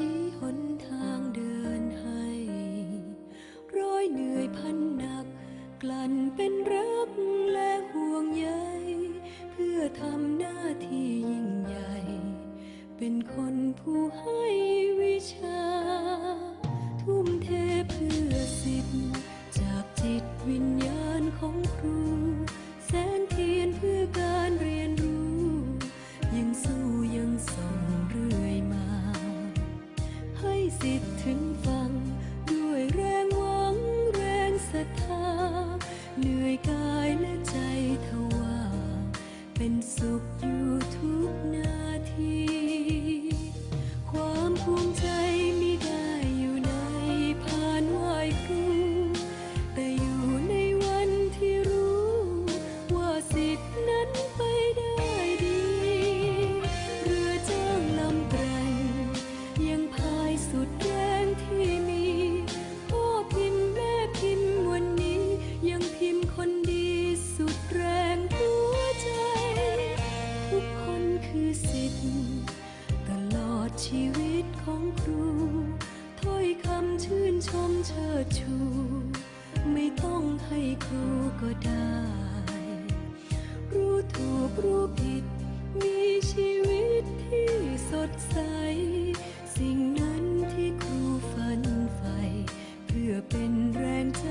ชี้หนทางเดินให้ ร้อยเหนื่อยพันหนัก กลั่นเป็นรักและห่วงใย เพื่อทำหน้าที่ยิ่งใหญ่ เป็นคนผู้ให้ สิทธิ์ถึงฟัง ด้วยแรงหวังแรงศรัทธา เหนื่อยกายและใจทว่า เป็นสุข สิ่งนั้นที่ครูฝันใฝ่เพื่อเป็นแรงใจ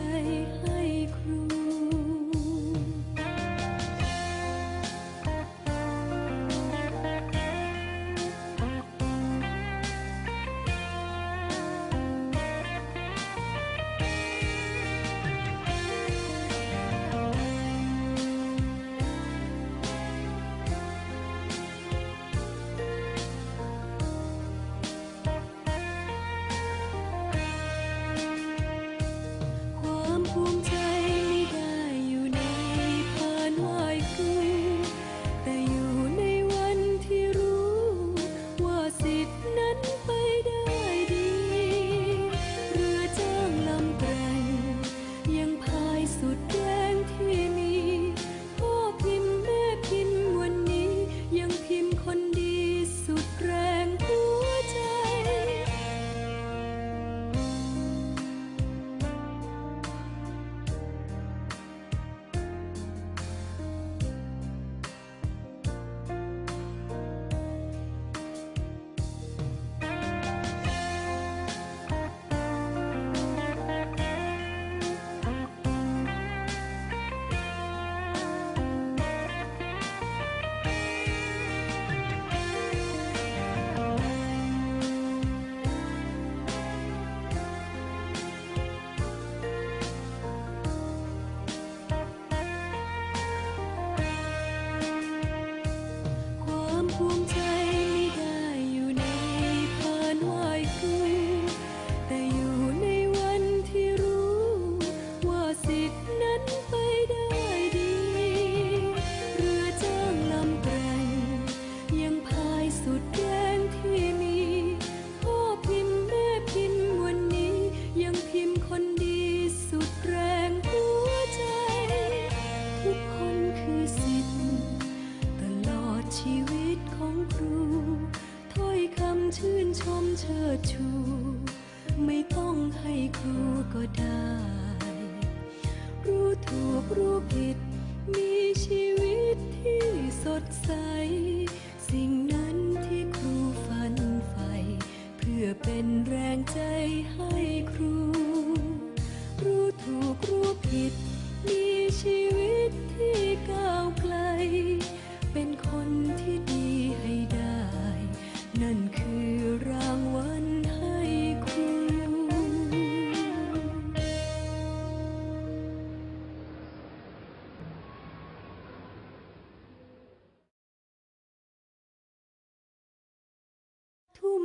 สุดแรงที่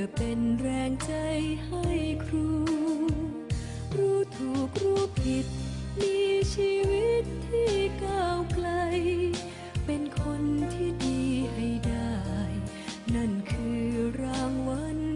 พื่อเป็นแรงใจให้ครู รู้ถูกรู้ผิด มีชีวิตที่ก้าวไกล เป็นคนที่ดีให้ได้ นั่นคือรางวัล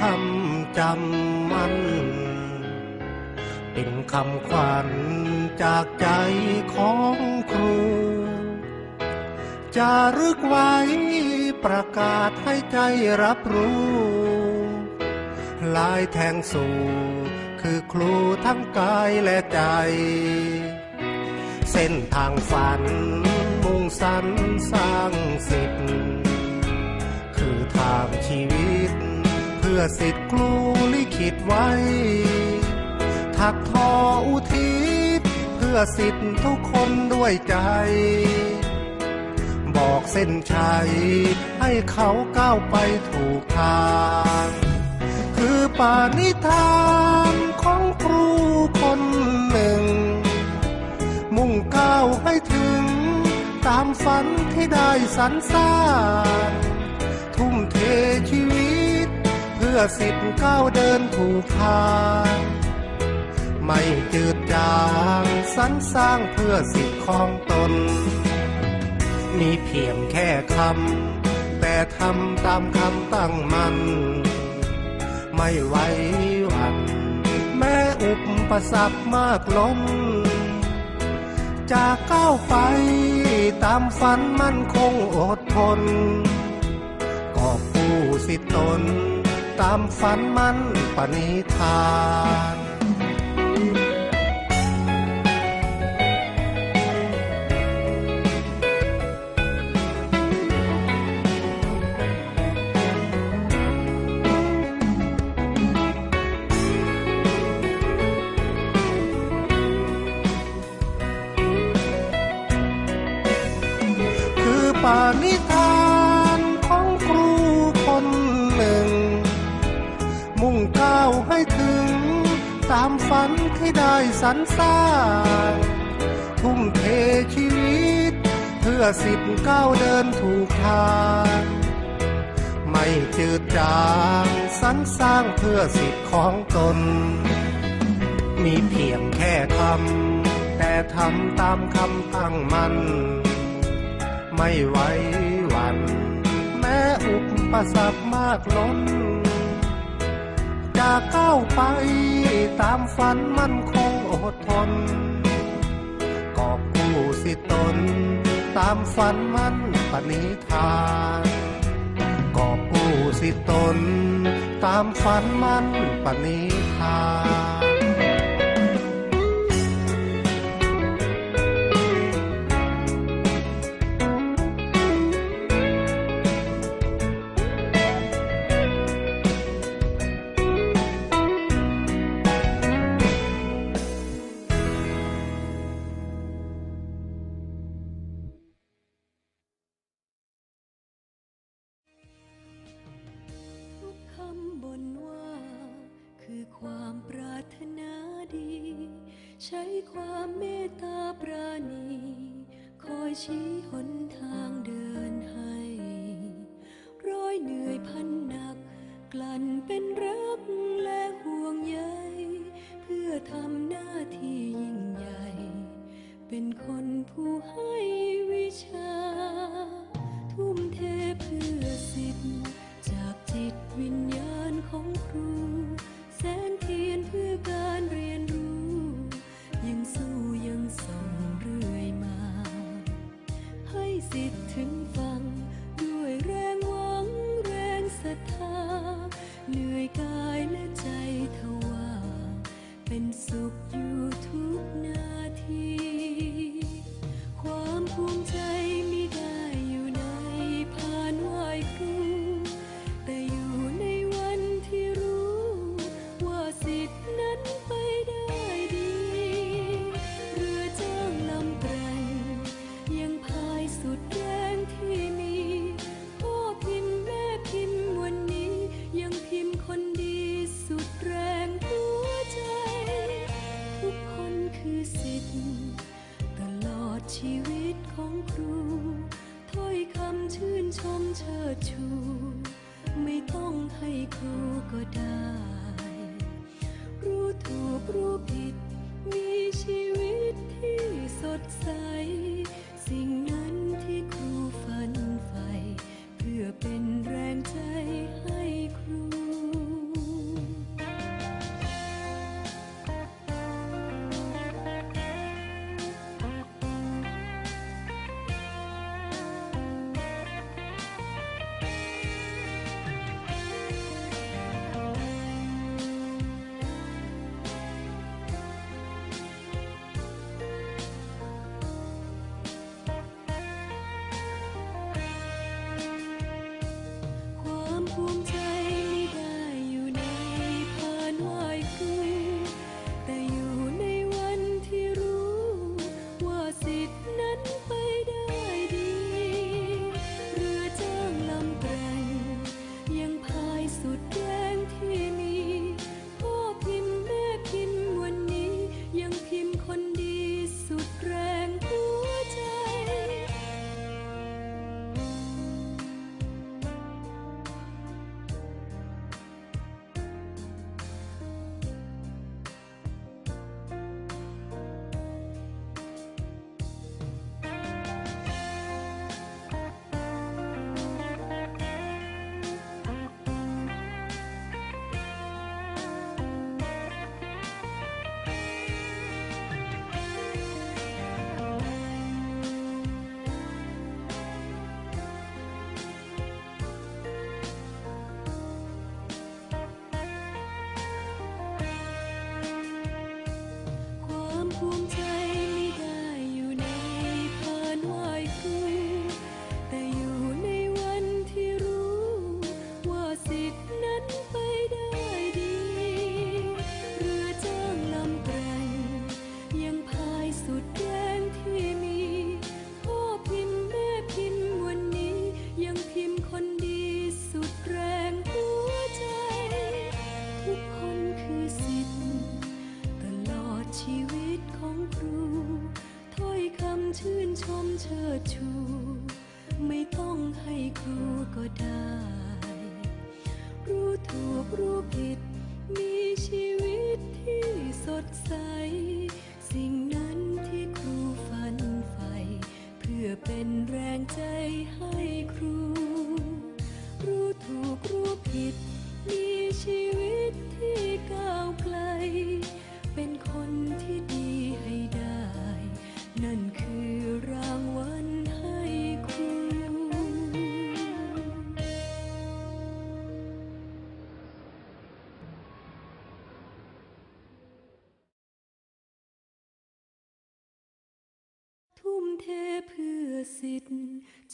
คำจำมัน เป็นคำขวัญจากใจของครู จะรึกไว้ประกาศให้ใจรับรู้ ลายแทงสู่คือครูทั้งกายและใจ เส้นทางฝันมุ่งสันสร้างสิทธิ์คือทางชีวิต พื่อสิทธิ์ครูลิขิตไว้ ถักทออุทิศเพื่อสิทธิ์ทุกคนด้วยใจ บอกเส้นชัยให้เขาก้าวไปถูกทาง คือปาณิธานของครูคนหนึ่ง มุ่งก้าวให้ถึง ตามฝันที่ได้สรรสร้างทุ่มเทชีวิต พื่อสิทธิ์ก้าวเดินถูกทางไม่จืดจางสรรสร้างเพื่อสิทธิ์ของตน มีเพียงแค่คำ แต่ทำตามคำตั้งมัน ไม่ไหวหวันแม้อุปสรรคมากล้นจะก้าวไปตามฝันมั่นคงอดทน ก็ผู้สิตน ตามฝันมันปณิธาน ให้ถึง ตามฝันที่ได้สรรสร้าง ทุ่มเทชีวิต เพื่อสิทธิ์ก้าวเดินถูกทาง ไม่จืดจางสรรสร้างเพื่อสิทธิ์ของตน มีเพียงแค่คำแต่ทำตามคำตั้งมัน ไม่ไหวหวันแม้อุปสรรคมากล้น ก้าวไป ตามฝันมั่นคงอดทน กอบกู้สิตน ตามฝันมั่นปณิธานกอบกู้สิตน ตามฝันมั่นปณิธาน ใช้ความเมตตาปราณี คอยชี้หนทางเดินให้ ร้อยเหนื่อยพันหนัก กลั่นเป็นรัก God. เป็นแรงใจให้ครู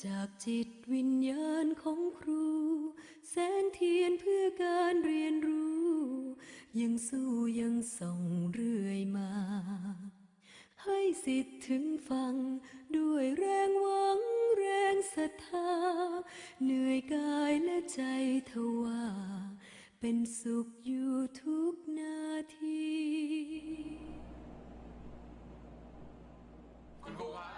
จากจิตวิญญาณของครู แสงเทียนเพื่อการเรียนรู้ ยังสู้ยังส่องเรื่อยมา ให้สิทธิ์ถึงฟัง ด้วยแรงหวังแรงศรัทธา เหนื่อยกายและใจทว่า เป็นสุขอยู่ทุกนาที คุณครูครับ